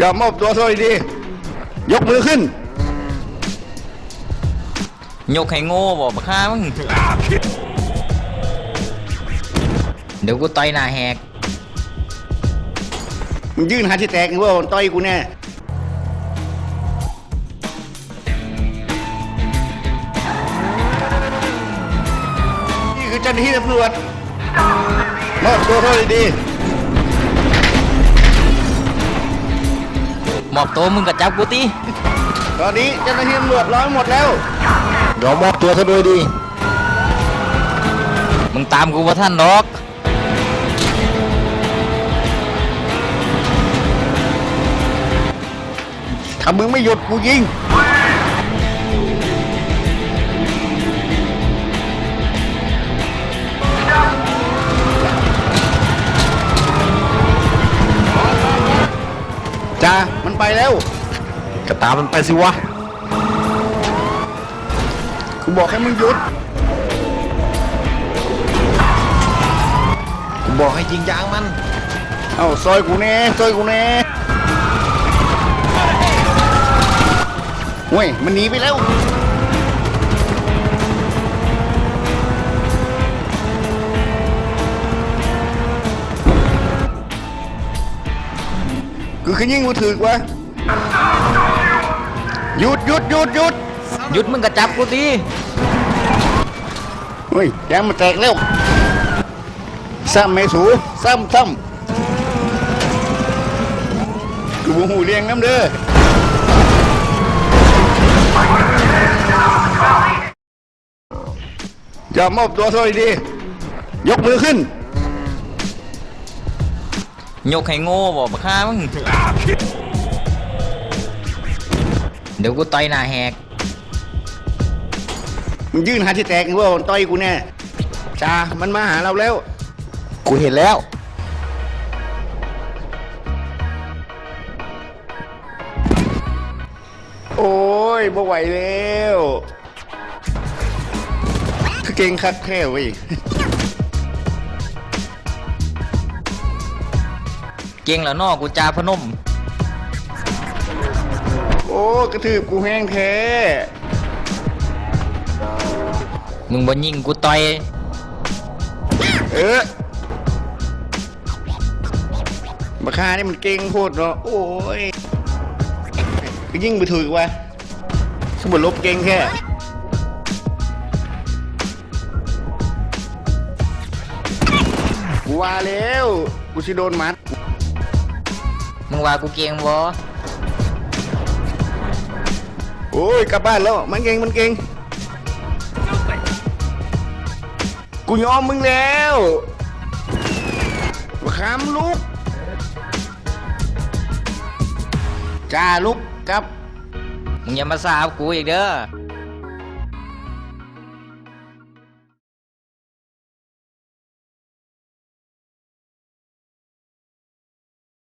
จะมอบตัวซะดีๆยกมือขึ้น ยกให้โง่บอกบักฆ่ามึง เดี๋ยวกูต่อยหน้าแหก มึงยื่นหาที่แตกหรือว่าต่อยกูแน่ นี่คือเจ้าหน้าที่ตำรวจมอบตัวเท่าดี มอบตัวมึงก็จับกูตีๆตอนนี้เจ้าหน้าที่ตำรวจร้อยหมดแล้วยอมมอบตัวซะด้วยดี มึงตามกูว่าท่านดอก ถ้ามึงไม่หยุดกูยิง จ้ามันไปแล้วก็ตามมันไปสิวะกูบอกให้มึงหยุดกูบอกให้ยิงยางมัน เอ้าซอยกูแน่ซอยกูแน่เว้ยมันหนีไปแล้ว คือขยิงกูถือกวะหยุดหยุดหยุดหยุดหยุดมึงก็จับกูตีเฮ้ยยางมันแตกแล้วซ้ำไม่สูซ้ำซ้ำกูบ่หูเลี้ยงน้ำเด้ออย่ามอบตัวซะดีๆยกมือขึ้น ยกให้โง่บอกบักฆ่ามึงเดี๋ยวกูต่อยหน้าแหกมึงยื่นหาที่แตกหรือว่าต่อยกูแน่จ้ามันมาหาเราแล้ว กูเห็นแล้ว โอ้ยบ่ไหวแล้วคือเก่งคักแค่เว้ย เก่งแล้วนอกูจาพนม โอ้กระทืบกูแห้งแท้มึงบ่ยิงกูต่อยเออมาคานี่มันเก่งโคตรเนาะโอ้ยก็ยิ่งไปถือวะสมบูรลบเก่งแค่กูว่าแล้วกูสิโดนมัด มึงว่ากูเก่งบ่โอ้ยกลับบ้านแล้วมันเก่งมันเก่งกูยอมมึงแล้วมาขามลุกจ้าลุกกลับมึงอย่ามาสาบกูอีกเด้อ